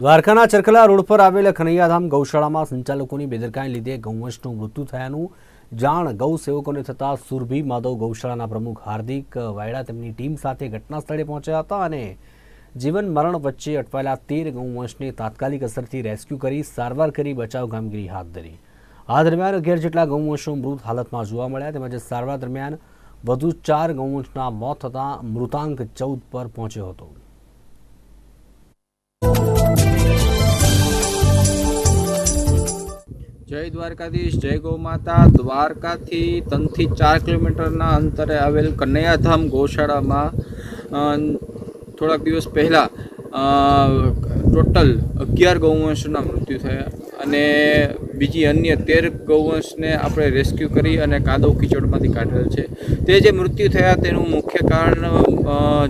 દ્વારકાના ચરખલા રોડ પર આવેલા ખનૈયાધામ ગૌશાળામાં સંચાલકોની બેદરકારી લીધે ગૌવંશનું મૃત્યુ થયાનું જાણ ગૌ સેવકોને થતાં સુરભી માધવ ગૌશાળાના પ્રમુખ હાર્દિક વાયડા તેમની ટીમ સાથે ઘટના સ્થળે પહોંચ્યા હતા અને જીવન મરણ વચ્ચે અટવાયેલા તેર ગૌવંશને તાત્કાલિક અસરથી રેસ્ક્યુ કરી સારવાર કરી બચાવ કામગીરી હાથ ધરી. આ દરમિયાન અગિયાર જેટલા ગૌવંશો મૃત હાલતમાં જોવા મળ્યા તેમજ સારવાર દરમિયાન વધુ ચાર ગૌવંશના મોત થતાં મૃતાંક ચૌદ પર પહોંચ્યો હતો. જય દ્વારકાધીશ, જય ગૌ માતા. દ્વારકાથી ત્રણથી ચાર કિલોમીટરના અંતરે આવેલ કનૈયાધામ ગૌશાળામાં થોડાક દિવસ પહેલાં ટોટલ અગિયાર ગૌવંશના મૃત્યુ થયા અને બીજી અન્ય તેર ગૌવંશને આપણે રેસ્ક્યુ કરી અને કાદવ કીચડમાંથી કાઢેલ છે. તે જે મૃત્યુ થયા તેનું મુખ્ય કારણ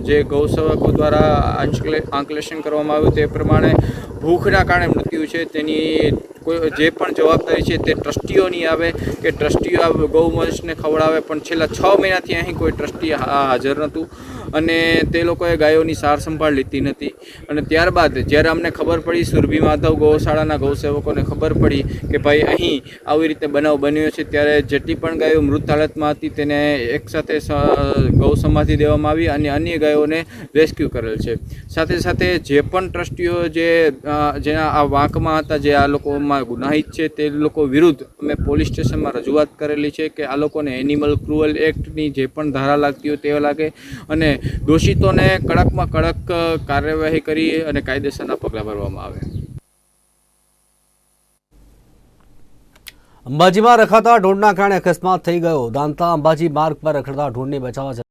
જે ગૌસેવકો દ્વારા આંકલેશન કરવામાં આવ્યું તે પ્રમાણે ભૂખના કારણે મૃત્યુ છે. તેની કોઈ જે પણ જવાબદારી છે તે ટ્રસ્ટીઓની આવે, કે ટ્રસ્ટીઓ ગૌવંશને ખવડાવે, પણ છેલ્લા છ મહિનાથી અહીં કોઈ ટ્રસ્ટી હાજર નહોતું. અને તે લોકોએ ગાયોની સાર સંભાળ લીધી નથી. અને ત્યારબાદ જ્યારે અમને ખબર પડી સુરભી માધવ ગૌશાળાના ગૌસેવકોને ખબર પડી કે ભાઈ, અહીં આવી રીતે બનાવ બન્યો છે, ત્યારે જેટલી પણ ગાયો મૃત હાલતમાં હતી તેને એકસાથે ગૌ સમાધિ દેવામાં આવી અને અન્ય ગાયોને રેસ્ક્યુ કરેલ છે. સાથે સાથે જે પણ ટ્રસ્ટીઓ જે જેના આ વાંકમાં હતા, જે આ લોકોમાં ગુનાહિત છે, તે લોકો વિરુદ્ધ અમે પોલીસ સ્ટેશનમાં રજૂઆત કરેલી છે કે આ લોકોને એનિમલ ક્રુઅલ એક્ટની જે પણ ધારા લાગતી હોય તે લાગે. અને દોષિતોને કડકમાં કડક કાર્યવાહી કરી અને કાયદેસરના પગલાં ભરવામાં આવે. અંબાજીમાં રખાતા ઢોરના કારણે અકસ્માત થઈ ગયો. દાંતા અંબાજી માર્ગ પર રખડતા ઢોરને બચાવવા